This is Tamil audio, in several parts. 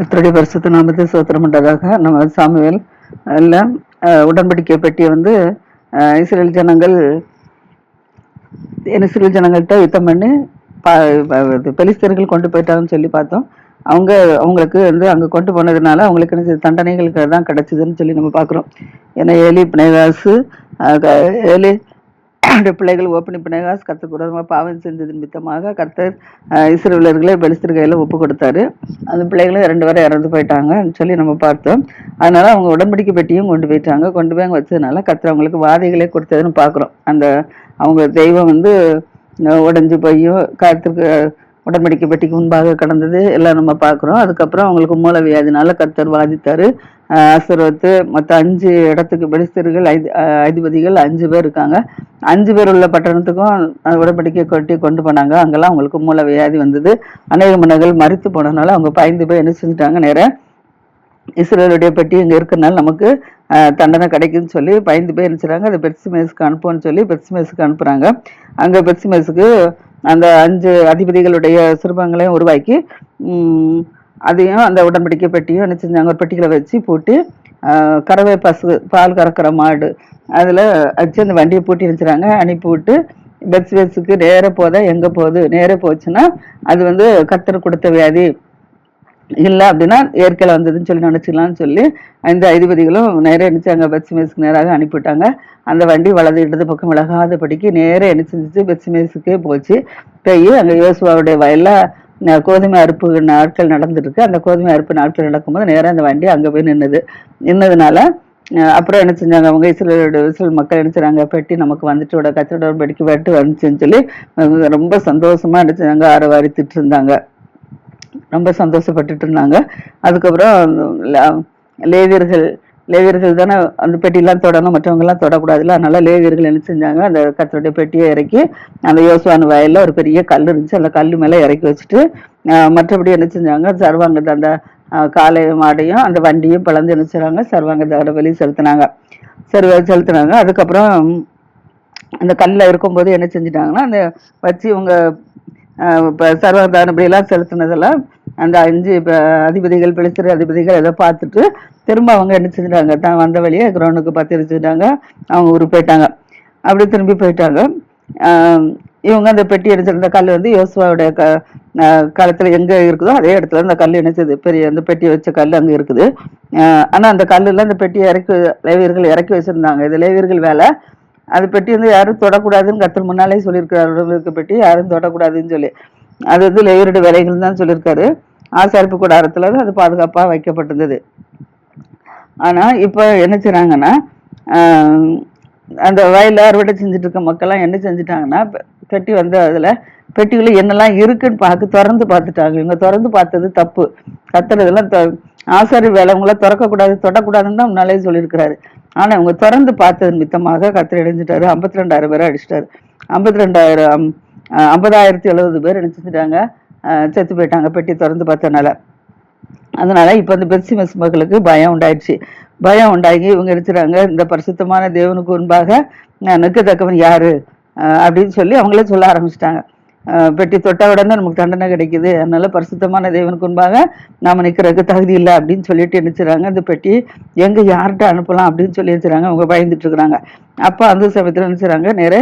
கர்த்தருடைய பரிசுத்த நாமத்தை சோத்திரம் உண்டதாக நம்ம சாமுவேல் எல்லாம் உடன்படிக்கை பெட்டியை வந்து இஸ்ரேல் ஜனங்கள் இஸ்ரேல் ஜனங்கள்கிட்ட யுத்தம் பண்ணி பா இது பெலிஸ்தர்கள் கொண்டு போயிட்டாங்கன்னு சொல்லி பார்த்தோம். அவங்க அவங்களுக்கு வந்து அங்கே கொண்டு போனதுனால அவங்களுக்கு என்ன தண்டனைகளுக்கு தான் கிடச்சிதுன்னு சொல்லி நம்ம பார்க்குறோம். ஏன்னா ஏலி பிணைவாசு ஏலி அவருடைய பிள்ளைகள் ஓப்பனி பிணைகாஸ் கர்த்தருக்கு பாவம் செஞ்சது நிமித்தமாக கர்த்தர் அஹ், பெலிஸ்தர் கையில் ஒப்பு கொடுத்தாரு. அந்த பிள்ளைகளும் ரெண்டு பேரும் இறந்து போயிட்டாங்கன்னு சொல்லி நம்ம பார்த்தோம். அதனால அவங்க உடன்படிக்கை பெட்டியும் கொண்டு போயிட்டாங்க. கொண்டு போய் அங்கே வச்சதுனால கர்த்தர் அவங்களுக்கு வாதைகளே கொடுத்ததுன்னு பார்க்குறோம். அந்த அவங்க தெய்வம் வந்து உடஞ்சி போயும் கருத்துக்கு உடன்படிக்கை பெட்டிக்கு முன்பாக கடந்தது. எல்லாம் நம்ம பார்க்குறோம். அதுக்கப்புறம் அவங்களுக்கு மூலவியாதினால கர்த்தர் வாதித்தார். அசுரத்து மற்ற அஞ்சு இடத்துக்கு பெடிஸ்தர்கள் ஐதி அதிபதிகள் அஞ்சு பேர் இருக்காங்க. அஞ்சு பேர் உள்ள பட்டணத்துக்கும் உடம்படிக்கை உடன்படிக்கை கொட்டி கொண்டு போனாங்க. அங்கெல்லாம் அவங்களுக்கு மூல வியாதி வந்தது. அநேக மன்னர்கள் மறித்து போனதுனால அவங்க பயந்து போய் என்ன செஞ்சுட்டாங்க? நேரம் இஸ்ரேலுடைய பெட்டி இங்கே இருக்கிறனால நமக்கு தண்டனை கிடைக்குன்னு சொல்லி பயந்து போய் நினைச்சாங்க அதை பெட்சிமேஸுக்கு அனுப்புவோன்னு சொல்லி பெட்சிமேஸுக்கு அனுப்புகிறாங்க அங்கே பெட்சிமேஸுக்கு அந்த அஞ்சு அதிபதிகளுடைய சிற்பங்களையும் உருவாக்கி அதையும் அந்த உடன்படிக்கை பெட்டியும் என்ன செஞ்சாங்க? ஒரு பெட்டிகளை வச்சு போட்டு கறவை பசு பால் கறக்கிற மாடு அதில் வச்சு அந்த வண்டியை பூட்டி வச்சுறாங்க. அனுப்பி விட்டு பெட்சிமேஸுக்கு நேராக போதா எங்கே போகுது? நேராக போச்சுன்னா அது வந்து கத்தர் கொடுத்த வியாதி. இல்லை அப்படின்னா இயற்கையில் வந்ததுன்னு சொல்லி நினச்சிக்கலாம்னு சொல்லி ஐந்து அதிபதிகளும் நேராக நினச்சாங்க பெட்சிமேஸுக்கு நேராக அனுப்பிவிட்டாங்க. அந்த வண்டி வலது இடது பக்கம் விலகாதபடிக்கு நேராக என்ன செஞ்சுச்சு பெட்சிமேஸுக்கே போச்சு. போய் அங்கே யோசுவாவுடைய வயலில் கோதுமை அறுப்பு நாட்கள் நடந்துருக்கு. அந்த கோதுமை அறுப்பு நாட்கள் நடக்கும்போது நேராக அந்த வண்டி அங்கே போய் நின்றுது நின்னதுனால அப்புறம் என்ன செஞ்சாங்க? அவங்க இஸ்ரேலோட இஸ்ரேல் மக்கள் என்ன செஞ்சாங்க பெட்டி நமக்கு வந்துட்டு விட படிக்க வெட்டு வந்துச்சுன்னு சொல்லி ரொம்ப சந்தோஷமா என்ன செஞ்சாங்க? திட்டு இருந்தாங்க. ரொம்ப சந்தோஷப்பட்டுட்டு இருந்தாங்க. அதுக்கப்புறம் லேவியர்கள் லேவியர்கள் தானே அந்த பெட்டிலாம் தொடணும் மற்றவங்கெல்லாம் தொடக்கூடாதுல அதனால லேவியர்கள் என்ன செஞ்சாங்க அந்த கத்தருடைய பெட்டியை இறக்கி அந்த யோசுவான் வயலில் ஒரு பெரிய கல் இருந்துச்சு. அந்த கல் மேலே இறக்கி வச்சுட்டு மற்றபடி என்ன செஞ்சாங்க சர்வாங்க அந்த காலை மாடையும் அந்த வண்டியும் பிளந்து என்ன செய்கிறாங்க சர்வாங்க வெளியே செலுத்தினாங்க. சரி செலுத்தினாங்க. அதுக்கப்புறம் அந்த கல்லில் இருக்கும்போது என்ன செஞ்சிட்டாங்கன்னா அந்த வச்சு இவங்க இப்போ சர்வதான இப்படியெல்லாம் செலுத்தினதெல்லாம் அந்த அஞ்சு இப்போ அதிபதிகள் பிளிசிற அதிபதிகள் எதை பார்த்துட்டு திரும்ப அவங்க என்ன செஞ்சிட்டாங்க? தான் வந்த வழியே கிரௌண்டுக்கு பார்த்து வச்சுட்டாங்க அவங்க ஊருக்கு போயிட்டாங்க. அப்படி திரும்பி போயிட்டாங்க. இவங்க அந்த பெட்டி அடிச்சிருந்த கல் வந்து யோசுவாவுடைய க காலத்தில் எங்கே இருக்குதோ அதே இடத்துல அந்த கல் இணைச்சது. பெரிய அந்த பெட்டி வச்ச கல் அங்கே இருக்குது. ஆனால் அந்த கல்லில் அந்த பெட்டியை இறக்கி லேவியர்கள் இறக்கி வச்சிருந்தாங்க. இது லேவியர்கள் வேலை. அது பெட்டி வந்து யாரும் தொடக்கூடாதுன்னு கத்தர் முன்னாலே சொல்லியிருக்காரு உடம்புக்கு பெட்டி யாரும் தொடக்கூடாதுன்னு சொல்லி. அது வந்து லேவியருடைய வேலைகள் தான் சொல்லியிருக்காரு. ஆசாரிப்பு கூடாரத்தில் தான் அது பாதுகாப்பாக வைக்கப்பட்டிருந்தது. ஆனால் இப்போ என்ன செய்கிறாங்கன்னா அந்த வயலில் அறுவடை செஞ்சுட்டு இருக்க மக்கள்லாம் என்ன செஞ்சுட்டாங்கன்னா பெட்டி வந்து அதில் பெட்டிக்குள்ள என்னெல்லாம் இருக்குன்னு பார்க்க திறந்து பார்த்துட்டாங்க. இவங்க திறந்து பார்த்தது தப்பு. கத்துறதெல்லாம் ஆசாரி வேலை உங்களை திறக்கக்கூடாது தொடக்கூடாதுன்னு தான் முன்னாலே சொல்லியிருக்கிறாரு. ஆனால் இவங்க திறந்து பார்த்தது மித்தமாக கத்திர அடைஞ்சிட்டாரு ஐம்பத்தி ரெண்டாயிரம் பேரை அடிச்சிட்டாரு. ஐம்பத்தி ரெண்டாயிரம் ஐம்பதாயிரத்தி எழுபது பேர் என்ன செஞ்சுட்டாங்க செத்து போயிட்டாங்க பெட்டி திறந்து பார்த்தனால. அதனால இப்போ இந்த பெர்சிமஸ் மக்களுக்கு பயம் உண்டாயிடுச்சு. பயம் உண்டாகி இவங்க இருக்கிறாங்க. இந்த பரிசுத்தமான தேவனுக்கு முன்பாக நான் நிற்கத்தக்கவன் யாரு? அப்படின்னு சொல்லி அவங்களே சொல்ல ஆரம்பிச்சிட்டாங்க. பெட்டி தொட்ட உடனே நமக்கு தண்டனை கிடைக்குது. அதனால பரிசுத்தமான தேவனுக்கு முன்பாக நாம நிக்கிறதுக்கு தகுதி இல்லை அப்படின்னு சொல்லிட்டு நினைச்சுறாங்க அந்த பெட்டி எங்க யார்கிட்ட அனுப்பலாம் அப்படின்னு சொல்லி வச்சுறாங்க அவங்க பயந்துட்டு இருக்கிறாங்க. அப்போ அந்த சமயத்துல நினைச்சுறாங்க நேர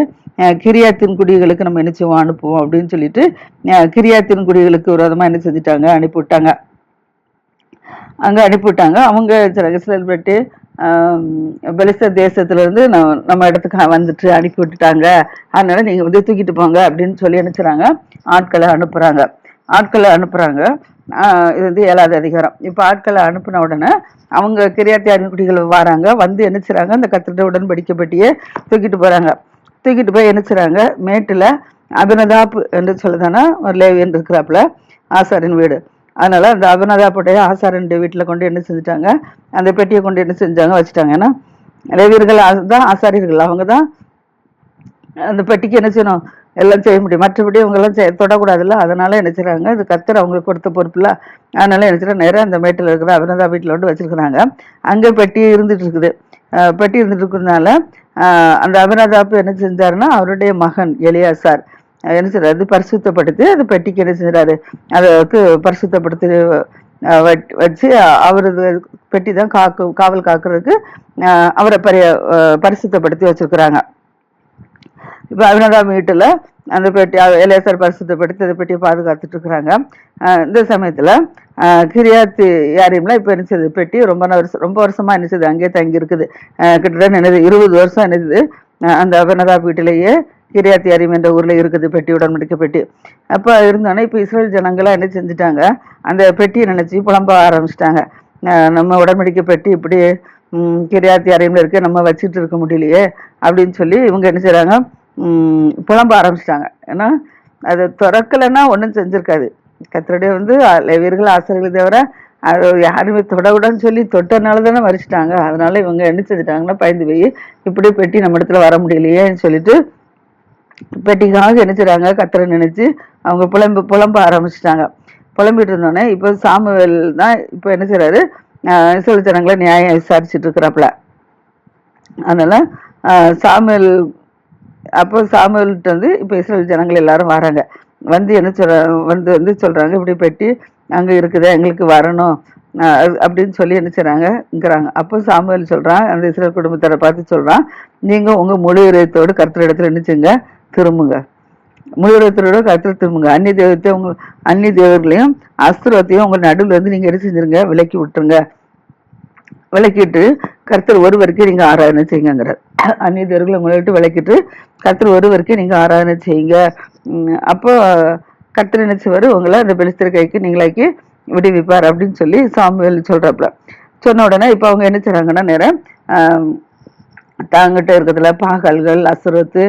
கிரியாத்தின் குடிகளுக்கு நம்ம என்ன செய்வோம்? அனுப்புவோம் அப்படின்னு சொல்லிட்டு கிரியாத்தின் குடிகளுக்கு விரோதமா என்ன செஞ்சுட்டாங்க? அனுப்பி விட்டாங்க அங்க அனுப்பிவிட்டாங்க. அவங்க செலிபிரிட்டி பெலிஸ்தர் தேசத்துலேருந்து நம்ம நம்ம இடத்துக்கு வந்துட்டு அனுப்பி விட்டுட்டாங்க. அதனால நீங்கள் வந்து தூக்கிட்டு போங்க அப்படின்னு சொல்லி அனுப்பிச்சுறாங்க ஆட்களை அனுப்புகிறாங்க ஆட்களை அனுப்புகிறாங்க இது வந்து ஏழாவது அதிகாரம். இப்போ ஆட்களை அனுப்பின உடனே அவங்க கிரியாத்தி குடிகள் வராங்க. வந்து என்ன அந்த கத்திரிட்ட உடன்படிக்கப்பட்டியே தூக்கிட்டு போகிறாங்க தூக்கிட்டு போய் என்ன மேட்டில் மேட்டுல அபினதாப் என்று சொல்லுதானா ஒரு லேவியன் இருக்கிறாப்புல. ஆசாரின் வீடு. அதனால் அந்த அபினதாப்புடைய ஆசாரன் வீட்டில் கொண்டு என்ன செஞ்சுட்டாங்க? அந்த பெட்டியை கொண்டு என்ன செஞ்சாங்க? வச்சுட்டாங்க. ஏன்னா லேவியர்கள் தான் ஆசாரியர்கள். அவங்க தான் அந்த பெட்டிக்கு என்ன செய்யணும்? எல்லாம் செய்ய முடியும். மற்றபடி அவங்கெல்லாம் செய் செய்ய தொடக்கூடாதுல்ல. அதனால என்ன செய்கிறாங்க இது கத்தர் அவங்களுக்கு கொடுத்த பொறுப்பில். அதனால என்ன செய்யறாங்க நேராக அந்த மேட்டில் இருக்கிற அபிநாதா வீட்டில் வந்து வச்சிருக்கிறாங்க. அங்கே பெட்டி இருந்துட்டு இருக்குது. பெட்டி இருந்துட்டு இருக்கிறதுனால அந்த அபினதாப்பு என்ன செஞ்சாருன்னா அவருடைய மகன் எலியாசார். அஹ் என்ன செய்யறாரு பரிசுத்தப்படுத்தி அது பெட்டிக்கு என்ன செய்யறாரு அதுக்கு பரிசுத்தப்படுத்தி வட்- வச்சு அவரது பெட்டி தான் காக்கு காவல் காக்குறதுக்கு அவரை பரிய பரிசுத்தப்படுத்தி வச்சிருக்கிறாங்க. இப்போ அபினதாம் வீட்டில் அந்த பெட்டி எலேசர் பரிசுத்தப்படுத்தி அந்த பெட்டியை பாதுகாத்துட்டு இருக்கிறாங்க. இந்த சமயத்தில் கிரியாத்து யாரையும்லாம் இப்போ நினைச்சது பெட்டி ரொம்ப வருஷம் ரொம்ப வருஷமா நினைச்சது அங்கேயே தங்கி இருக்குது கிட்டத்தட்ட நினைது இருபது வருஷம் நினைச்சது அந்த அபினதாப் வீட்டிலேயே கிரியாத்தி யாரியம் என்ற ஊரில் இருக்குது பெட்டி உடன்படிக்க பெட்டி. அப்போ இருந்தோன்னே இப்போ இஸ்ரேல் ஜனங்களாம் என்ன செஞ்சுட்டாங்க? அந்த பெட்டியை நினச்சி புலம்ப ஆரம்பிச்சிட்டாங்க. நம்ம உடன்படிக்க பெட்டி இப்படி கிரியாத்தி கிரியாத் இருக்க நம்ம வச்சுட்டு இருக்க முடியலையே அப்படின்னு சொல்லி இவங்க என்ன செய்கிறாங்க புலம்ப ஆரம்பிச்சிட்டாங்க. ஏன்னா அது திறக்கலைன்னா ஒன்றும் செஞ்சுருக்காது. கத்தருடைய வந்து வீர்கள் ஆசிரியர்கள் தவிர அது யாருமே தொடவிடன்னு சொல்லி தொட்டனால தானே மறிச்சிட்டாங்க அதனால இவங்க என்ன செஞ்சுட்டாங்கன்னா பயந்து போய் இப்படி பெட்டி நம்ம இடத்துல வர முடியலையேன்னு சொல்லிட்டு பெட்டிக்காக என்ன கத்திர நினைச்சு அவங்க புலம்பு புலம்ப ஆரம்பிச்சிட்டாங்க. புலம்பிட்டு இருந்தோடனே இப்போ சாமுவேல் தான் இப்போ என்ன செய்கிறாரு ஆஹ் ஜனங்களை நியாயம் விசாரிச்சுட்டு இருக்கிறாப்புல. அதனால சாமுவேல் அப்போ சாமுவேல்கிட்ட வந்து இப்போ இஸ்ரேல் ஜனங்கள் எல்லாரும் வராங்க. வந்து என்ன சொல்ற வந்து வந்து சொல்கிறாங்க இப்படி பெட்டி அங்கே இருக்குதே எங்களுக்கு வரணும். அப்படின்னு சொல்லி என்ன செய்கிறாங்கங்கிறாங்க அப்போ சாமுவேல் சொல்கிறான் அந்த இஸ்ரேல் குடும்பத்தை பார்த்து சொல்கிறான் நீங்கள் உங்கள் முழு இதயத்தோடு கர்த்தர் இடத்துல என்ன திரும்புங்க. முழு கருத்தில் திரும்புங்க. அந்நிய தெய்வத்தை உங்க அந்நிய தேவர்களையும் அஸ்திரத்தையும் உங்க நடுவில் இருந்து நீங்க என்ன செஞ்சிருங்க? விலக்கி விட்டுருங்க. விளக்கிட்டு கர்த்தர் ஒருவருக்கு நீங்க ஆராதனை செய்யுங்கிறார் அந்நிய தேவர்களை உங்களை விட்டு விளக்கிட்டு கர்த்தர் ஒருவருக்கு நீங்க ஆராதனை செய்யுங்க. அப்போ கர்த்தர் நினைச்சவர் உங்களை அந்த பெலிஸ்தர் கைக்கு நீங்களாக்கி விடுவிப்பார் அப்படின்னு சொல்லி சாமுவேல் சொல்கிறாப்புல சொன்ன உடனே இப்போ அவங்க என்ன செய்றாங்கன்னா நேரம் தாங்கிட்ட இருக்கிறதுல பாகல்கள் அசுரத்து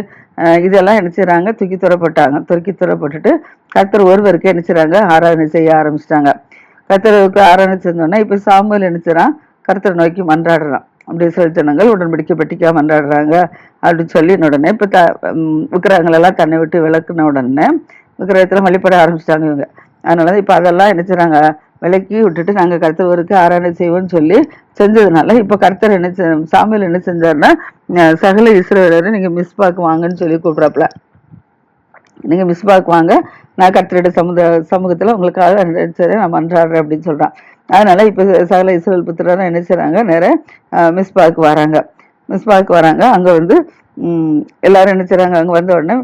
இதெல்லாம் என்ன செய்கிறாங்க தூக்கி துறப்பட்டாங்க துருக்கி துறப்பட்டுட்டு கர்த்தர் ஒருவருக்கு என்ன செய்கிறாங்க ஆராதனை செய்ய ஆரம்பிச்சிட்டாங்க. கத்தருக்கு ஆராதனை செஞ்சோன்னா இப்போ சாமுவேல் என்ன செய்கிறான் கருத்தரை நோக்கி மன்றாடுறான். அப்படி சொல்லி ஜனங்கள் உடன்படிக்கை பெட்டிக்காக மன்றாடுறாங்க அப்படின்னு சொல்லி உடனே இப்போ த விக்கிரகங்களெல்லாம் தன்னை விட்டு விளக்குன உடனே விக்கிரகத்தில் வழிபட ஆரம்பிச்சிட்டாங்க இவங்க. அதனால இப்போ அதெல்லாம் என்ன செய்கிறாங்க விலக்கி விட்டுட்டு நாங்கள் கர்த்தருக்கு ஆராதனை செய்வோம்னு சொல்லி செஞ்சதுனால இப்போ கர்த்தர் என்ன சாமியில் என்ன செஞ்சாருன்னா சகல இஸ்ரவேலரை நீங்கள் மிஸ் மிஸ்பாக்கு வாங்கன்னு சொல்லி கூப்பிட்றாப்புல. நீங்கள் மிஸ் மிஸ்பாக் வாங்க. நான் கர்த்தருடைய சமுத சமூகத்தில் உங்களுக்காக நான் மன்றாடுறேன் அப்படின்னு சொல்கிறான் அதனால் இப்போ சகல இஸ்ரோல் புத்திரரும் என்ன செய்கிறாங்க செய்றாங்க மிஸ் பார்க்கு வராங்க. மிஸ் பார்க்கு வராங்க. அங்கே வந்து எல்லாரும் என்ன செய்கிறாங்க அங்கே வந்த உடனே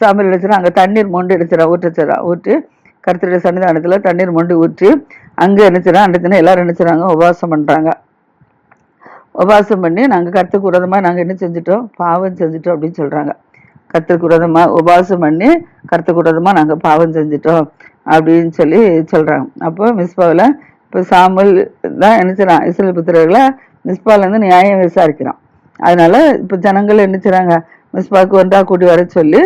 சாமியில் நினைச்சிடா அங்கே தண்ணீர் மொண்டு எடுத்துறான் ஊற்றுச்சரா ஊற்றி கர்த்தருடைய சன்னிதானத்தில் தண்ணீர் மொண்டு ஊற்றி அங்கே நினைச்சிடா அந்த தினம் எல்லாரும் நினைச்சிறாங்க உபவாசம் பண்ணுறாங்க உபவாசம் பண்ணி நாங்கள் கருத்துக்கு உரதமாக நாங்கள் என்ன செஞ்சுட்டோம்? பாவம் செஞ்சுட்டோம் அப்படின்னு சொல்கிறாங்க கருத்துக்கு உரதமாக உபவாசம் பண்ணி கருத்துக்கு உரதமாக நாங்கள் பாவம் செஞ்சிட்டோம் அப்படின்னு சொல்லி சொல்கிறாங்க அப்போ மிஸ்பாவில் இப்போ சாமுல் தான் என்ன இஸ்ரேல் புத்திரர்களை மிஸ்பாலேருந்து நியாயம் விசாரிக்கிறான். அதனால் இப்போ ஜனங்கள் என்ன மிஸ்பாவுக்கு வந்தால் கூட்டி வர சொல்லி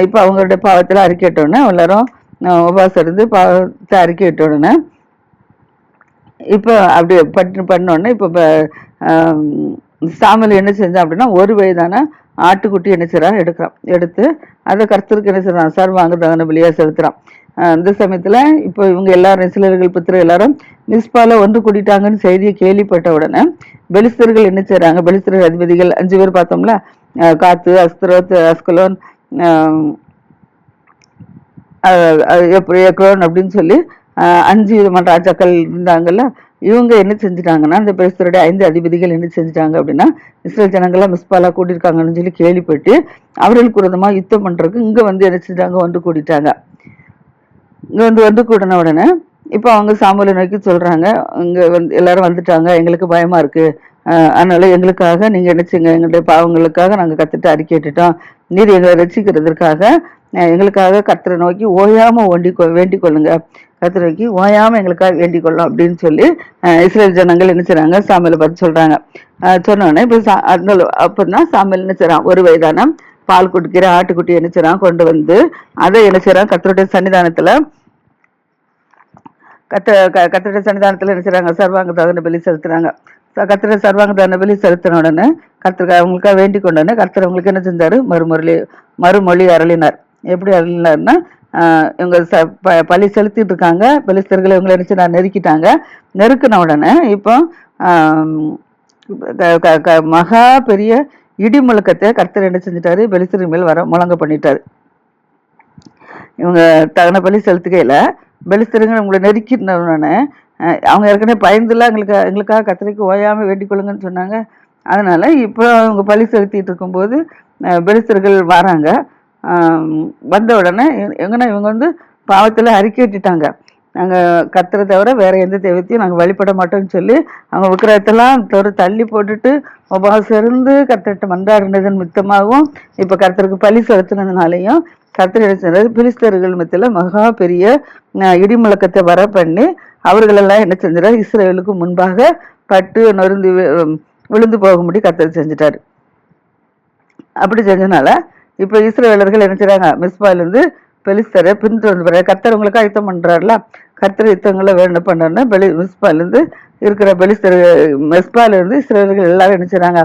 இப்போ அவங்களுடைய பாவத்தில் அறிக்கட்டோன்னே எல்லாரும் அஹ் உபவாசம் இருந்து பாவத்தை அறிக்கையிட்ட உடனே இப்போ அப்படி பட்டு பண்ணோடனே இப்போ சாமியில் என்ன செஞ்சான் அப்படின்னா ஒரு வயதான ஆட்டுக்குட்டி என்ன செய்றான் எடுக்கிறான். எடுத்து அதை கர்த்தருக்கு என்ன செய்கிறான் சார் தகன வழியாக செலுத்துறான். அந்த சமயத்தில் இப்போ இவங்க எல்லாரும் சிலர்கள் புத்திர எல்லாரும் மிஸ்பால ஒன்று கூட்டிட்டாங்கன்னு செய்தியை கேள்விப்பட்ட உடனே பெலிஸ்தர்கள் என்ன செய்கிறாங்க பெலிஸ்தர்கள் அதிபதிகள் அஞ்சு பேர் பார்த்தோம்ல காத்து அஸ்திரோத் அஸ்கலோன் எக்ரோன் அப்படின்னு சொல்லி அஞ்சு விதமான ராஜாக்கள் இருந்தாங்கல்ல இவங்க என்ன செஞ்சுட்டாங்கன்னா இந்த பெருசருடைய ஐந்து அதிபதிகள் என்ன செஞ்சுட்டாங்க அப்படின்னா இஸ்ரேல் ஜனங்கள்லாம் மிஸ்பாலாக கூட்டியிருக்காங்கன்னு சொல்லி கேள்விப்பட்டு அவர்களுக்கு விரதமாக யுத்தம் பண்ணுறதுக்கு இங்கே வந்து என்ன செஞ்சாங்க ஒன்று கூட்டிட்டாங்க இங்கே வந்து வந்து கூட்டின உடனே இப்போ அவங்க சாம்பலை நோக்கி சொல்கிறாங்க இங்கே வந்து எல்லாரும் வந்துட்டாங்க எங்களுக்கு பயமாக இருக்கு. அதனால எங்களுக்காக நீங்கள் என்ன செய்யுங்க? எங்களுடைய பாவங்களுக்காக நாங்கள் கற்றுட்டு அறிக்கையிட்டுட்டோம். நீர் எங்களை ரசிக்கிறதுக்காக எங்களுக்காக கர்த்தரை நோக்கி ஓயாமல் ஓண்டி வேண்டிக் கொள்ளுங்க கர்த்தரை நோக்கி ஓயாமல் எங்களுக்காக வேண்டிக் கொள்ளும் அப்படின்னு சொல்லி இஸ்ரேல் ஜனங்கள் என்ன செய்றாங்க? சாமியில் பார்த்து சொல்றாங்க. சொன்னோடனே இப்போ சா- அதனால சாமியில் என்ன செய்றான்? ஒரு வயதான பால் குடிக்கிற ஆட்டுக்குட்டி என்ன செய்றான்? கொண்டு வந்து அதை என்ன செய்றான்? கர்த்தருடைய சன்னிதானத்துல கத்த க- கர்த்தருடைய சன்னிதானத்தில் என்ன செய்றாங்க? சர்வாங்க தகுந்த பலி செலுத்துறாங்க. கத்திர சர்வாங்க தகுந்த பலி செலுத்தின உடனே கத்திர அவங்களுக்காக வேண்டிக் கொண்டோடனே கர்த்தர் அவங்களுக்கு என்ன செஞ்சாரு? மறுமொழி மறுமொழி அருளினார். எப்படி அருளினார்னா இவங்க ச ப- பழி செலுத்திட்டு இருக்காங்க பெலிஸ்தர்களை இவங்களை நினச்சி நான் நெருக்கிட்டாங்க. நெருக்கின உடனே இப்போ க- க- க- மகா பெரிய இடி முழக்கத்தை கர்த்தர் என்ன செஞ்சிட்டாரு? பெலிஸ்தரின் மேல் வர முழங்க பண்ணிட்டாரு. இவங்க தகன பலி செலுத்துகையில் பெலிஸ்தருங்க உங்களை நெருக்கினோடனே அவங்க ஏற்கனவே பயந்துலாம் எங்களுக்கு எங்களுக்காக கத்திரிக்கு ஓயாமல் வேண்டிக்கொள்ளுங்கன்னு சொன்னாங்க. அதனால் இப்போ அவங்க பழி செலுத்திட்டு இருக்கும்போது பெலிஸ்தர்கள் வராங்க. வந்த உடனே எங்கன்னா இவங்க வந்து பாவத்தில் அறிக்கையிட்டுட்டாங்க. நாங்கள் கத்துற தவிர வேறு எந்த தெய்வத்தையும் நாங்கள் வழிபட மாட்டோம்னு சொல்லி அவங்க விக்கிரகத்தெல்லாம் தவிர தள்ளி போட்டுட்டு உபவாசம் இருந்து கத்திரிட்ட மன்றாடினதன் மித்தமாகவும் இப்போ கர்த்தருக்கு பழி செலுத்தினதுனாலையும் கர்த்தர் என்ன பிலிஸ்தர்கள் மத்தியில் மகா பெரிய இடிமுழக்கத்தை வர பண்ணி அவர்களெல்லாம் என்ன செஞ்சாரு இஸ்ரேலுக்கு முன்பாக பட்டு நொறுந்து வி- விழுந்து போகும்படி கர்த்தர் செஞ்சுட்டாரு. அப்படி செஞ்சனால இப்போ இஸ்ரேலர்கள் என்ன செய்றாங்க? மிஸ்பாலேருந்து பெலிஸ்தரை பின்தொடர்ந்து வர கர்த்தர் உங்களுக்கு அழுத்தம் பண்ணுறாருல கர்த்தர் யுத்தங்களை வேணும் பண்ணாருன்னா பெலி மிஸ்பாலேருந்து இருக்கிற பெலிஸ்தர் மிஸ்பாலேருந்து இஸ்ரேலர்கள் எல்லாரும் என்ன செய்றாங்க?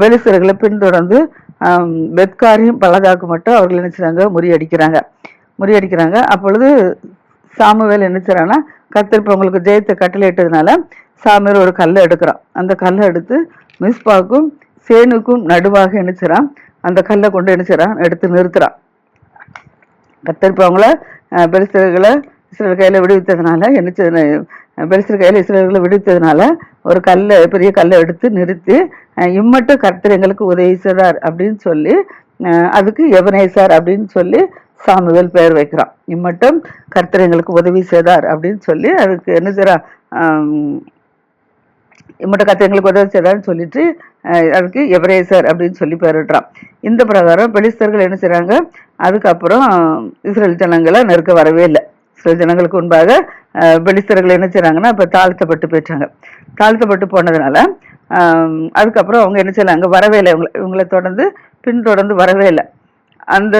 பெலிஸ்தர்களை பின்தொடர்ந்து பெத்காரியும் பெத்காரையும் பலதாக்கு மட்டும் அவர்கள் என்ன முறியடிக்கிறாங்க. முறியடிக்கிறாங்க. அப்பொழுது சாமுவேல் என்ன செய்றான்னா கர்த்தர் இப்போ உங்களுக்கு ஜெயத்தை கட்டளையிட்டதுனால சாமியார் ஒரு கல்லை எடுக்கிறான். அந்த கல்லை எடுத்து மிஸ்பாவுக்கும் சேனுக்கும் நடுவாக நினைச்சிறான் அந்த கல்லை கொண்டு என்ன எடுத்து நிறுத்துறான் கத்தர் இப்போ அவங்கள இஸ்ரேல் கையில் விடுவித்ததுனால என்ன பெருசர் கையில் இஸ்ரேல்களை விடுவித்ததுனால ஒரு கல்லை பெரிய கல்லை எடுத்து நிறுத்தி இம்மட்டும் கர்த்தர் எங்களுக்கு உதவி செய்தார் அப்படின்னு சொல்லி அதுக்கு எவனேசார் அப்படின்னு சொல்லி சாமுவேல் பெயர் வைக்கிறான். இம்மட்டும் கர்த்தர் எங்களுக்கு உதவி செய்தார் அப்படின்னு சொல்லி அதுக்கு என்ன செய்கிறான் இம்மட்டும் இம்மட்ட எங்களுக்கு உதவி செய்தான்னு சொல்லிட்டு அதுக்கு எவரேசர் அப்படின்னு சொல்லி பெயரிடுறான் இந்த பிரகாரம் பெலிஸ்தர்கள் என்ன செய்கிறாங்க அதுக்கப்புறம் இஸ்ரேல் ஜனங்களை நெருக்க வரவே இல்லை. இஸ்ரேல் ஜனங்களுக்கு முன்பாக பெலிஸ்தர்கள் என்ன செய்கிறாங்கன்னா இப்போ தாழ்த்தப்பட்டு போயிட்டாங்க. தாழ்த்தப்பட்டு போனதுனால அதுக்கப்புறம் அவங்க என்ன செய்யலாங்க வரவே இல்லை. இவங்களை இவங்களை தொடர்ந்து பின்தொடர்ந்து வரவே இல்லை. அந்த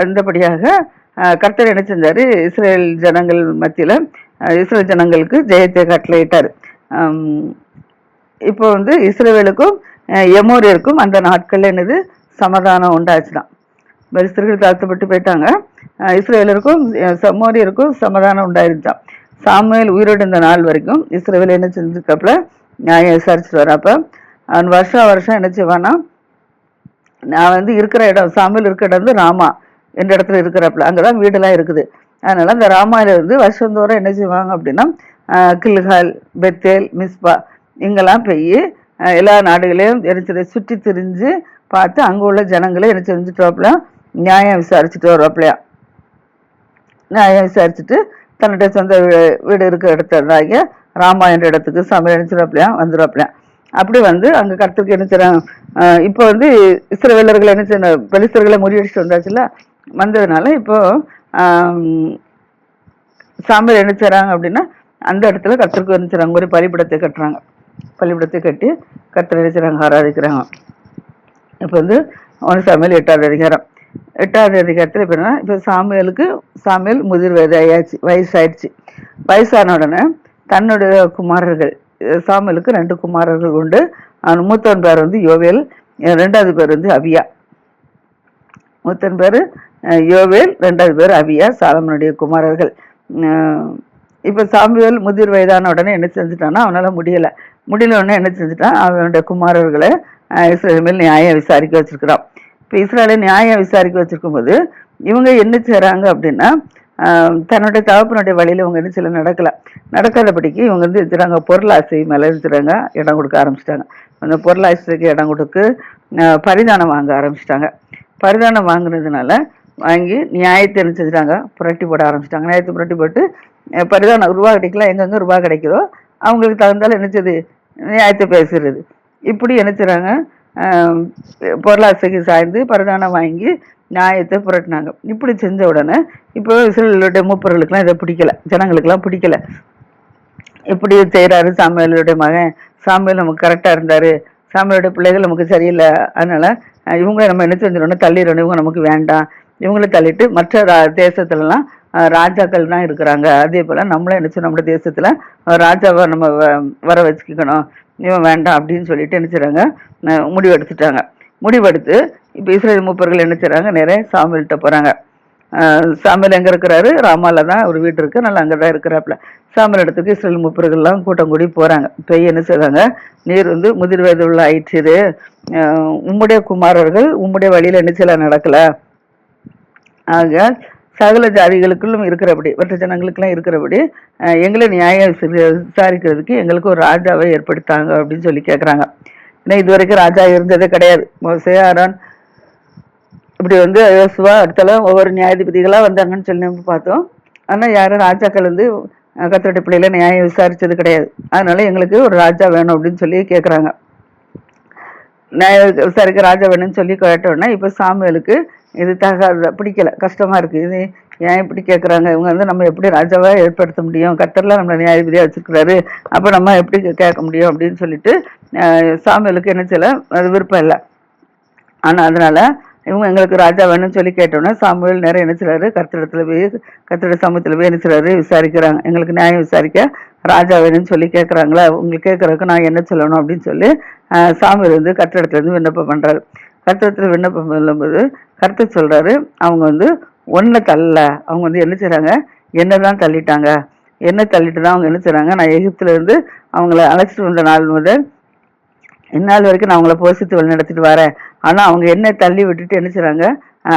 அந்தபடியாக கர்த்தர் என்ன செஞ்சார்? இஸ்ரேல் ஜனங்கள் மத்தியில் இஸ்ரேல் ஜனங்களுக்கு ஜெயத்தை கட்டளையிட்டார். இப்போ வந்து இஸ்ரேலுக்கும் அஹ், எமோரியருக்கும் அந்த நாட்களில் என்னது? சமாதானம் உண்டாச்சுதான். பெலிஸ்தர்கள் தாழ்த்தப்பட்டு போயிட்டாங்க. இஸ்ரேலருக்கும் சமோரியருக்கும் செமோரியருக்கும் சமாதானம் உண்டாயிருச்சான் சாமுவேல் உயிரோடு நாள் வரைக்கும் இஸ்ரேவேல் என்ன செஞ்சிருக்கப்பல? நியாயம் விசாரிச்சுட்டு வரப்ப. அவன் வருஷம் வருஷம் என்ன செய்வான்னா நான் வந்து இருக்கிற இடம் சாமியில் இருக்கிற இடம் வந்து ராமா என்ற இடத்துல இருக்கிறப்பல. அங்கதான் வீடெல்லாம் இருக்குது. அதனால் அந்த ராமாயிலிருந்து வருஷந்தோறும் என்ன செய்வாங்க அப்படின்னா கில்ஹால் பெத்தேல் மிஸ்பா இங்கெல்லாம் போய் எல்லா நாடுகளையும் என்ன சுற்றி திரிஞ்சு பார்த்து அங்கே உள்ள ஜனங்களை என்ன செஞ்சுட்டு நியாயம் விசாரிச்சுட்டு வரப்பலையா நியாயம் விசாரிச்சுட்டு தன்னுடைய சொந்த வீ- வீடு இருக்கிற இடத்துல ராமா என்ற இடத்துக்கு சமையல் நினைச்சிடப்பலையா வந்துடுவாப்பிலையா அப்படி வந்து அங்கே கருத்துக்கு என்ன செய்றாங்க இப்போ வந்து இஸ்ரவேலர்களை என்ன செய்யணும்? பெலிஸ்தர்களை முறியடிச்சுட்டு வந்தாச்சுல வந்ததுனால இப்போ ஆம், சாம்பல் அப்படின்னா அந்த இடத்துல கர்த்தருக்கு என்ன ஒரு பலிபடத்தை கட்டுறாங்க. பள்ளிக்கூடத்தை கட்டி கர்த்தர் என்ன ஆராதிக்கிறாங்க. இப்போ வந்து ஒன்று சாமியல் எட்டாவது அதிகாரம். எட்டாவது அதிகாரத்தில் இப்போ என்ன இப்போ சாமியலுக்கு சாமியல் முதிர் வயதாயாச்சு வயசாயிடுச்சு. வயசான உடனே தன்னுடைய குமாரர்கள் சாமியலுக்கு ரெண்டு குமாரர்கள் உண்டு. அவன் மூத்தவன் பேர் வந்து யோவேல் ரெண்டாவது பேர் வந்து அபியா. மூத்தன் பேர் யோவேல் ரெண்டாவது பேர் அபியா சாலமனுடைய குமாரர்கள். இப்போ சாமியல் முதிர் வயதான உடனே என்ன செஞ்சுட்டான்னா அவனால முடியல. முடியல என்ன செஞ்சுட்டான்? அவனுடைய குமாரர்களை இஸ்ரேல் மேல் நியாயம் விசாரிக்க வச்சிருக்கிறான். இப்போ இஸ்ரேலை நியாயம் விசாரிக்க வச்சிருக்கும் போது இவங்க என்ன செய்கிறாங்க அப்படின்னா தன்னுடைய தகப்பனுடைய வழியில் இவங்க என்ன சில நடக்கல. நடக்காதபடிக்கு இவங்க வந்து இருக்கிறாங்க பொருளாசை மேலே இருக்கிறாங்க இடம் கொடுக்க ஆரம்பிச்சிட்டாங்க. அந்த பொருளாசைக்கு இடம் கொடுக்கு பரிதானம் வாங்க ஆரம்பிச்சிட்டாங்க. பரிதானம் வாங்குனதுனால வாங்கி நியாயத்தை என்ன செஞ்சுட்டாங்க? புரட்டி போட ஆரம்பிச்சிட்டாங்க. நியாயத்தை புரட்டி போட்டு பரிதானம் ரூபா கிடைக்கல எங்கெங்கே ரூபா கிடைக்குதோ அவங்களுக்கு தகுந்தால என்ன நியாயத்தை பேசுறது. இப்படி என்ன செய்கிறாங்க பொருளாசைக்கு சாய்ந்து பரிதானம் வாங்கி நியாயத்தை புரட்டினாங்க. இப்படி செஞ்ச உடனே இப்போ சிலருடைய மூப்பர்களுக்கெல்லாம் இதை பிடிக்கல. ஜனங்களுக்கெல்லாம் பிடிக்கல. இப்படி செய்கிறாரு சாமியலுடைய மகன். சாமியல் நமக்கு கரெக்டாக இருந்தார். சாமுவேலுடைய பிள்ளைகள் நமக்கு சரியில்லை. அதனால் இவங்களை நம்ம என்ன செஞ்சிடணும்? தள்ளிடணும். இவங்க நமக்கு வேண்டாம். இவங்களை தள்ளிட்டு மற்ற தேசத்துலலாம் ராஜாக்கள் தான் இருக்கிறாங்க. அதே போல் நம்மளும் என்ன செய்யணும்? தேசத்தில் ராஜாவை நம்ம வ- வர வச்சுக்கணும் இவன் வேண்டாம் அப்படின்னு சொல்லிட்டு என்ன முடிவெடுத்துட்டாங்க. முடிவெடுத்து இப்போ இஸ்ரேல் மூப்பர்கள் என்ன செய்கிறாங்க நிறைய சாமியல்கிட்ட போகிறாங்க சாமியில் எங்கே இருக்கிறாரு? ராமால தான் ஒரு வீடு இருக்குது நல்லா அங்கே தான் இருக்கிறாப்புல. சாமியல் இடத்துக்கு இஸ்ரேல் மூப்பர்கள்லாம் கூட்டம் கூடி போகிறாங்க பெய் என்ன செய்கிறாங்க நீர் வந்து முதிர் வயது உள்ள ஆயிற்று உம்முடைய குமாரர்கள் உம்முடைய வழியில் என்ன செய்யலாம் நடக்கலை. ஆக சகல ஜாதிகளுக்குள்ளும் இருக்கிறபடி மற்ற ஜனங்களுக்கெல்லாம் இருக்கிறபடி எங்களை நியாயம் விசாரிக்கிறதுக்கு எங்களுக்கு ஒரு ராஜாவை ஏற்படுத்தாங்க அப்படின்னு சொல்லி கேட்குறாங்க ஏன்னா இது வரைக்கும் ராஜா இருந்ததே கிடையாது. மோசே ஆரோன் இப்படி வந்து யோசுவா அடுத்தலாம் ஒவ்வொரு நியாயாதிபதிகளாக வந்தாங்கன்னு சொல்லி நம்ம பார்த்தோம். ஆனால் யாரும் ராஜாக்கள் வந்து அஹ், கர்த்தருடைய நியாயம் விசாரித்தது கிடையாது. அதனால எங்களுக்கு ஒரு ராஜா வேணும் அப்படின்னு சொல்லி கேட்குறாங்க நியாய விசாரிக்க ராஜா வேணும்னு சொல்லி கேட்டோன்னா இப்போ சாமுவேலுக்கு இது தகாத பிடிக்கல? கஷ்டமாக இருக்குது இது ஏன் இப்படி கேட்குறாங்க இவங்க வந்து நம்ம எப்படி ராஜாவாக ஏற்படுத்த முடியும்? கத்தரில் நம்மளை நியாயபதியாக வச்சுருக்கிறாரு. அப்போ நம்ம எப்படி கேட்க முடியும் அப்படின்னு சொல்லிட்டு சாமியலுக்கு என்ன செய்யல? அது விருப்பம் இல்லை. ஆனால் அதனால் இவங்க எங்களுக்கு ராஜா வேணும்னு சொல்லி கேட்டோன்னே சாமுவேல் நேரம் என்ன செய்றாரு? போய் கத்திர சமூகத்தில் போய் என்ன விசாரிக்கிறாங்க. எங்களுக்கு நியாயம் விசாரிக்க ராஜா வேணும்னு சொல்லி கேட்குறாங்களா உங்களுக்கு கேட்குறதுக்கு நான் என்ன சொல்லணும் அப்படின்னு சொல்லி ஆஹ், சாமுவேல் வந்து கத்திரத்துல விண்ணப்பம் பண்ணுறாரு கத்திரத்துல விண்ணப்பம் பண்ணும்போது கருத்து சொல்கிறாரு அவங்க வந்து ஒன்றை தள்ள அவங்க வந்து என்ன செய்கிறாங்க என்ன தான் தள்ளிட்டாங்க? என்ன தள்ளிட்டு தான் அவங்க என்ன செய்கிறாங்க நான் எகிப்துலேருந்து அவங்கள அழைச்சிட்டு வந்த நாள் முதல் இந்நாள் வரைக்கும் நான் அவங்கள போஷித்து வழி நடத்திட்டு வரேன். ஆனால் அவங்க என்ன தள்ளி விட்டுட்டு என்ன செய்கிறாங்க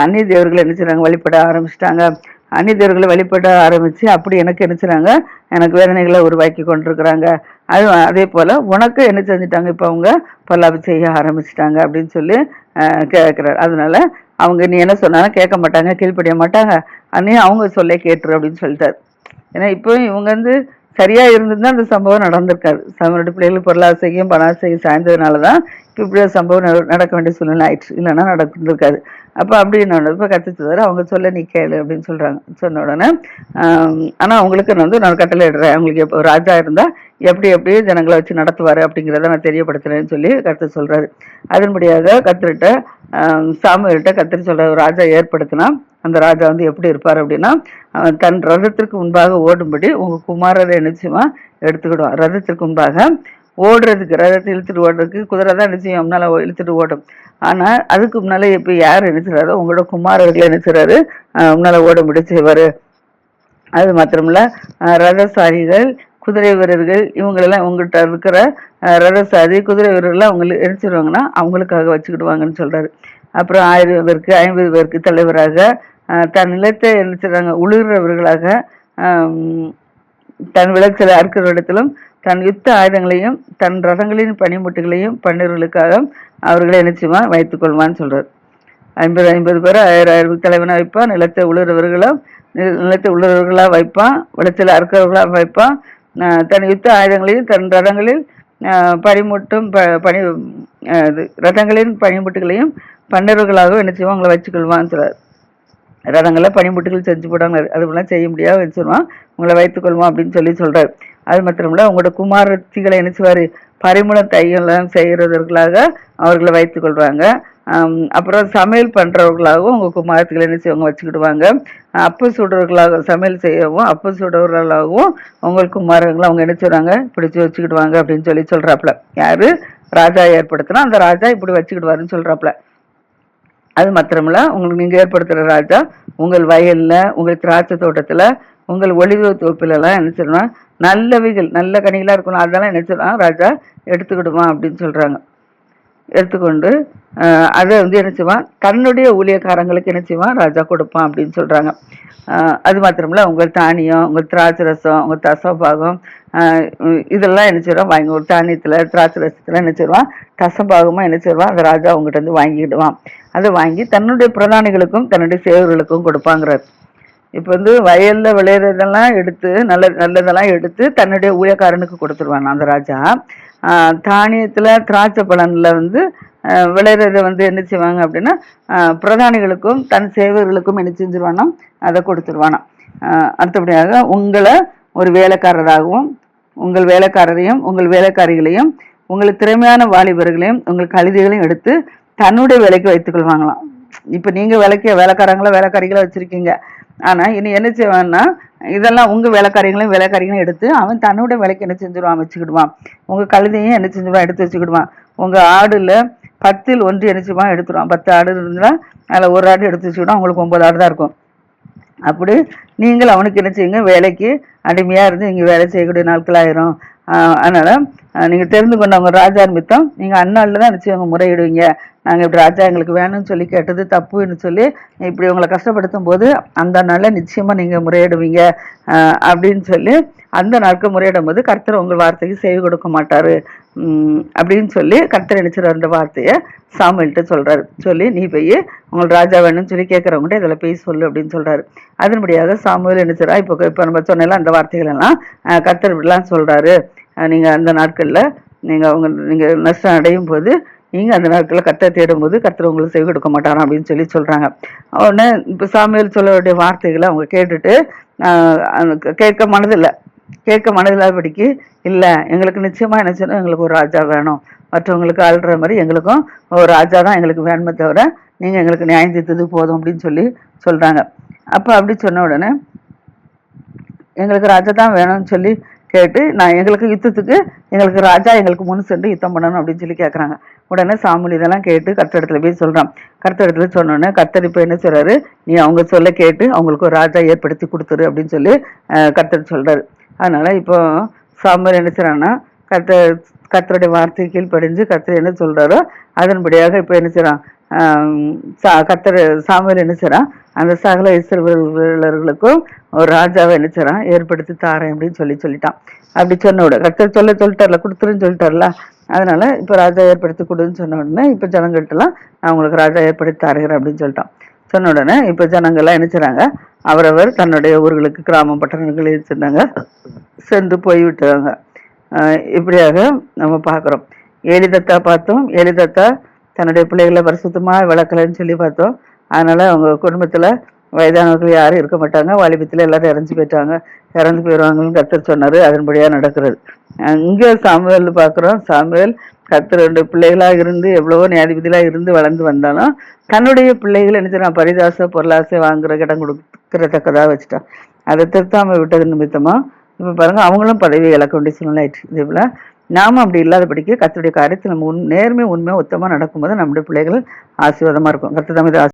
அந்நிய தேவர்களை என்ன செய்கிறாங்க வழிபட ஆரம்பிச்சிட்டாங்க. அந்நிய தேவர்களை வழிபட ஆரம்பித்து அப்படி எனக்கு என்ன செய்கிறாங்க எனக்கு வேதனைகளை உருவாக்கி கொண்டிருக்கிறாங்க. அது அதே போல் உனக்கு என்ன செஞ்சுட்டாங்க? இப்போ அவங்க பொல்லாப்பு செய்ய ஆரம்பிச்சிட்டாங்க அப்படின்னு சொல்லி கேட்குறாரு அதனால அவங்க நீ என்ன சொன்னாலும் கேட்க மாட்டாங்க கீழ்ப்படிய மாட்டாங்க. அன்னே அவங்க சொல்ல கேட்டுரு அப்படின்னு சொல்லிட்டாரு. ஏன்னா இப்போ இவங்க வந்து சரியாக இருந்திருந்தா அந்த சம்பவம் நடந்திருக்காது. சமருடைய பிள்ளைகள் பொருளாசையும் பணாசையும் சாய்ந்ததுனால தான் இப்போ இப்படி ஒரு சம்பவம் நட- நடக்க வேண்டிய சூழ்நிலை ஆயிடுச்சு. இல்லைன்னா நடந்திருக்காது. அப்போ அப்படின்னு இப்போ கற்றுச்சதாரு அவங்க சொல்ல நீ கேளு அப்படின்னு சொல்கிறாங்க சொன்ன உடனே ஆனால் அவங்களுக்கு நான் வந்து நான் கட்டளை இடுறேன். அவங்களுக்கு எப்போ ராஜா இருந்தால் எப்படி எப்படி ஜனங்களை வச்சு நடத்துவார் அப்படிங்கிறத நான் தெரியப்படுத்துறேன்னு சொல்லி கத்து சொல்கிறாரு அதன்படியாக கத்துக்கிட்ட சாமியர்கிட்ட கத்திரி சொல்கிற ஒரு ராஜா ஏற்படுத்தினா அந்த ராஜா வந்து எப்படி இருப்பார் அப்படின்னா தன் ரதத்திற்கு முன்பாக ஓடும்படி உங்கள் குமாரரை நிச்சயமா எடுத்துக்கிடுவான். ரதத்திற்கு முன்பாக ஓடுறதுக்கு ரதத்தை இழுத்துட்டு ஓடுறதுக்கு குதிரை தான் நிச்சயம் முன்னால இழுத்துட்டு ஓடும். ஆனால் அதுக்கு முன்னால் இப்போ யார் நினைச்சுறாரோ உங்களோட குமாரர்களை நினைச்சுறாரு முன்னால ஓட முடிச்சுவார் அது மாத்திரமில்ல ரதசாரிகள் குதிரை வீரர்கள் இவங்களெல்லாம் உங்கள்கிட்ட இருக்கிற ரதசாரி குதிரை வீரர்கள்லாம் அவங்களுக்கு எரிச்சிருவாங்கன்னா அவங்களுக்காக வச்சுக்கிடுவாங்கன்னு சொல்கிறாரு அப்புறம் ஆயிரம் பேருக்கு ஐம்பது பேருக்கு தலைவராக தன் நிலத்தை எரிச்சிடுறாங்க உழுகிறவர்களாக தன் விளைச்சலை அறுக்கிற இடத்திலும் தன் யுத்த ஆயுதங்களையும் தன் ரதங்களின் பனிமுட்டுகளையும் பன்னீர்களுக்காக அவர்களை நிச்சயமா வைத்துக் கொள்வான்னு சொல்றாரு. ஐம்பது ஐம்பது பேர் ஆயிரம் ஆயிரம் தலைவனாக வைப்பான் நிலத்தை உழுறவர்களும் நிலத்தை உள்ளுறவர்களாக வைப்பான் விளைச்சல் அறுக்கிறவர்களாக வைப்பான் தன் யுத்த ஆயுதங்களையும் தன் ரதங்களில் ஆஹ் ப- பனி இது ரதங்களின் பனிமுட்டுகளையும் பன்னீர்களாக என்ன செய்வான் உங்களை வச்சுக்கொள்வான்னு சொல்கிறார் ரதங்களை பனிமுட்டுகள் செஞ்சு போடாங்க அதுபோலாம் செய்ய முடியாது வச்சுருவான் உங்களை வைத்துக்கொள்வோம் அப்படின்னு சொல்லி சொல்கிறார் அது மாத்திரமில்ல உங்களோட குமாரத்திகளை என்ன செய்வார்? பரிமள தையெல்லாம் செய்கிறவர்களாக அவர்களை வைத்துக்கொள்வாங்க அப்புறம் சமையல் பண்ணுறவர்களாகவும் உங்கள் குமாரத்திகளை என்ன செய்வாங்க? வச்சுக்கிடுவாங்க. அப்போ சுடுறவர்களாக சமையல் செய்யவும் அப்பு சுடுறவர்களாகவும் உங்கள் குமாரங்களை அவங்க என்ன செய்வாங்க? பிடிச்சி வச்சுக்கிடுவாங்க அப்படின்னு சொல்லி சொல்கிறாப்புல யார்? ராஜா ஏற்படுத்தினா அந்த ராஜா இப்படி வச்சுக்கிடுவாருன்னு சொல்கிறாப்புல அது மாத்திரமில்ல உங்களுக்கு நீங்கள் ஏற்படுத்துகிற ராஜா உங்கள் வயலில் உங்கள் திராட்சை தோட்டத்தில் உங்கள் ஒளிவு தோப்புல என்ன செய்யணும் நல்லவைகள் நல்ல கனிகளாக இருக்கணும். அதெல்லாம் என்ன சொல்லுவாங்க ராஜா எடுத்துக்கிடுவான் அப்படின்னு சொல்கிறாங்க எடுத்துக்கொண்டு அதை வந்து என்ன செய்வான்? தன்னுடைய ஊழியக்காரங்களுக்கு என்ன செய்வான்? ராஜா கொடுப்பான் அப்படின்னு சொல்கிறாங்க அது மாத்திரமில்ல உங்கள் தானியம் உங்கள் திராட்சை ரசம் உங்கள் தசபாகம் இதெல்லாம் என்ன செய்வான்? வாங்கி ஒரு தானியத்தில் திராட்சை ரசத்தில் என்ன செய்வான்? தசபாகமாக என்ன செய்வான்? அந்த ராஜா அவங்ககிட்ட இருந்து வாங்கிக்கிடுவான் அதை வாங்கி தன்னுடைய பிரதானிகளுக்கும் தன்னுடைய சேவர்களுக்கும் கொடுப்பாங்கிறார். இப்போ வந்து வயலில் விளையிறதெல்லாம் எடுத்து நல்ல நல்லதெல்லாம் எடுத்து தன்னுடைய ஊழியக்காரனுக்கு கொடுத்துருவான் அந்த ராஜா. தானியத்தில் திராட்சை பழனில் வந்து விளையிறதை விளையிறத வந்து என்ன செய்வாங்க அப்படின்னா பிரதானிகளுக்கும் தன் சேவர்களுக்கும் என்ன செஞ்சிருவானா அதை கொடுத்துருவானா. அடுத்தபடியாக உங்களை ஒரு வேலைக்காரராகவும் உங்கள் வேலைக்காரரையும் உங்கள் வேலைக்காரிகளையும் உங்களுக்கு திறமையான வாலிபர்களையும் உங்கள் கழுதிகளையும் எடுத்து தன்னுடைய வேலைக்கு வைத்துக் கொள்வாங்களாம். நீங்கள் நீங்க வேலைக்கு வேலைக்காரங்கள வேலைக்காரிகளை வச்சுருக்கீங்க. ஆனால் இனி என்ன செய்வான்னா இதெல்லாம் உங்கள் வேலைக்காரிகளையும் வேலைக்காரிகளையும் எடுத்து அவன் தன்னோட வேலைக்கு என்ன செஞ்சிருவான்? வச்சுக்கிடுவான். உங்கள் கழுதையும் என்ன செஞ்சுவான் எடுத்து வச்சுக்கிடுவான். உங்கள் ஆடில் பத்தில் ஒன்று என்ன செய்வான் எடுத்துருவான். பத்து ஆடு இருந்தால் அதில் ஒரு ஆடு எடுத்து வச்சுக்கிடுவான் உங்களுக்கு ஒம்பது ஆடு தான் இருக்கும். அப்படி நீங்கள் அவனுக்கு என்ன செய்யுங்க? வேலைக்கு அடிமையாக இருந்து இங்கே வேலை செய்யக்கூடிய நாட்கள் ஆயிரும். அதனால் நீங்கள் தெரிந்து கொண்டவங்க ராஜா நிமித்தம் நீங்கள் அண்ணாளில் தான் நிச்சயம் அவங்க முறையிடுவீங்க. நாங்கள் இப்படி ராஜா எங்களுக்கு வேணும்னு சொல்லி கேட்டது தப்புன்னு சொல்லி இப்படி உங்களை கஷ்டப்படுத்தும் போது அந்த நாளில் நிச்சயமாக நீங்கள் முறையிடுவீங்க அப்படின்னு சொல்லி அந்த நாட்கள் முறையிடும் போது கர்த்தர் உங்கள் வார்த்தைக்கு செவி கொடுக்க மாட்டார். அப்படின்னு சொல்லி கர்த்தர் நினைச்சிற அந்த வார்த்தையை சாமுவேல்கிட்ட சொல்கிறார் சொல்லி நீ போய் உங்களுக்கு ராஜா வேணும்னு சொல்லி கேட்குறவங்கள்ட்ட இதில் போய் சொல்லு அப்படின்னு சொல்கிறாரு அதன்படியாக சாமுவேல் நினைச்சிரா இப்போ இப்போ நம்ம சொன்னல அந்த வார்த்தைகள் எல்லாம் கர்த்தர் இப்படிலாம் சொல்கிறாரு நீங்கள் அந்த நாட்களில் நீங்கள் அவங்க நீங்கள் நஷ்டம் அடையும் போது நீங்கள் அந்த நாட்களில் கத்தை தேடும்போது கத்தர் உங்களுக்கு செவி கொடுக்க மாட்டாராம் அப்படின்னு சொல்லி சொல்கிறாங்க உடனே இப்போ சாமியார் சொல்ல வேண்டிய வார்த்தைகளை அவங்க கேட்டுட்டு அந்த கேட்க மனதில்லை. கேட்க மனதில்லாதபடிக்கு இல்லை எங்களுக்கு நிச்சயமாக என்ன செய்யணும்? எங்களுக்கு ஒரு ராஜா வேணும். மற்றவங்களுக்கு ஆள்ற மாதிரி எங்களுக்கும் ஒரு ராஜா தான் எங்களுக்கு வேணுமே தவிர நீங்கள் எங்களுக்கு நியாயம் தீர்த்தது போதும் அப்படின்னு சொல்லி சொல்கிறாங்க அப்போ அப்படி சொன்ன உடனே எங்களுக்கு ராஜா தான் வேணும்னு சொல்லி கேட்டு நான் எங்களுக்கு யுத்தத்துக்கு எங்களுக்கு ராஜா எங்களுக்கு முன் சென்று யுத்தம் பண்ணணும் அப்படின்னு சொல்லி கேட்குறாங்க உடனே சாமுல் இதெல்லாம் கேட்டு கர்த்தரிடத்துல போய் சொல்கிறான் கர்த்தரிடத்துல சொன்னோன்னே கர்த்தர் இப்போ என்ன சொல்கிறாரு நீ அவங்க சொல்ல கேட்டு அவங்களுக்கு ஒரு ராஜா ஏற்படுத்தி கொடுத்துரு அப்படின்னு சொல்லி கர்த்தர் சொல்கிறாரு அதனால் இப்போ சாமுவேல் என்ன செய்கிறான்னா கர்த்தர் கர்த்தருடைய வார்த்தை கீழ்ப்படிஞ்சு கர்த்தர் என்ன சொல்கிறாரோ அதன்படியாக இப்போ என்ன செய்கிறான் சா- கர்த்தர் சாமுவேல் என்ன செய்கிறான் அந்த சகல இஸ்ரவேலர்களுக்கும் ஒரு ராஜாவை என்ன ஏற்படுத்தி தாரேன் அப்படின்னு சொல்லி சொல்லிட்டான். அப்படி சொன்ன உடனே கர்த்தர் சொல்ல சொல்லிட்டார்ல கொடுத்துருன்னு சொல்லிட்டார்ல. அதனால இப்போ ராஜா ஏற்படுத்தி கொடுன்னு சொன்ன உடனே இப்போ ஜனங்கள்ட்டலாம் நான் உங்களுக்கு ராஜா ஏற்படுத்தி தாருகிறேன் அப்படின்னு சொல்லிட்டான். சொன்ன உடனே இப்போ ஜனங்கள்லாம் என்ன அவரவர் தன்னுடைய ஊர்களுக்கு கிராமம் பட்டணங்கள் சொன்னாங்க சென்று போய்விட்டாங்க ஆஹ் இப்படியாக நம்ம பார்க்குறோம். ஏலிதத்தா பார்த்தோம். எளிதத்தா தன்னுடைய பிள்ளைகளை பரிசுத்தமாக வளர்க்கலன்னு சொல்லி பார்த்தோம். அதனால் அவங்க குடும்பத்தில் வயதானவர்கள் யாரும் இருக்க மாட்டாங்க. வாலிபத்தில் எல்லாரும் இறந்து போயிட்டாங்க. இறந்து போயிடுவாங்கன்னு கத்தர் சொன்னார். அதன்படியாக நடக்கிறது. இங்கே சாமுவேல் பார்க்குறோம். சாமுவேல் ரெண்டு பிள்ளைகளாக இருந்து எவ்வளவோ நியாதிபதிகளாக இருந்து வளர்ந்து வந்தாலும் தன்னுடைய பிள்ளைகள் என்ன நான் பரிதாச பொருளாசை வாங்குற இடம் கொடுக்கறதக்கதாக வச்சுட்டான். அதை திருத்தாம விட்டது நிமித்தமாக இப்போ பாருங்கள் அவங்களும் பதவி இழக்க வேண்டிய சூழ்நிலை ஆயிடுச்சு. இதே போல் நாம அப்படி இல்லாதபடிக்கு கத்தருடைய காரியத்தில் நம்ம உண் நேர்மை உண்மையாக உத்தமாக நடக்கும்போது நம்முடைய பிள்ளைகள் ஆசீர்வாதமாக இருக்கும். கத்து தமிழ்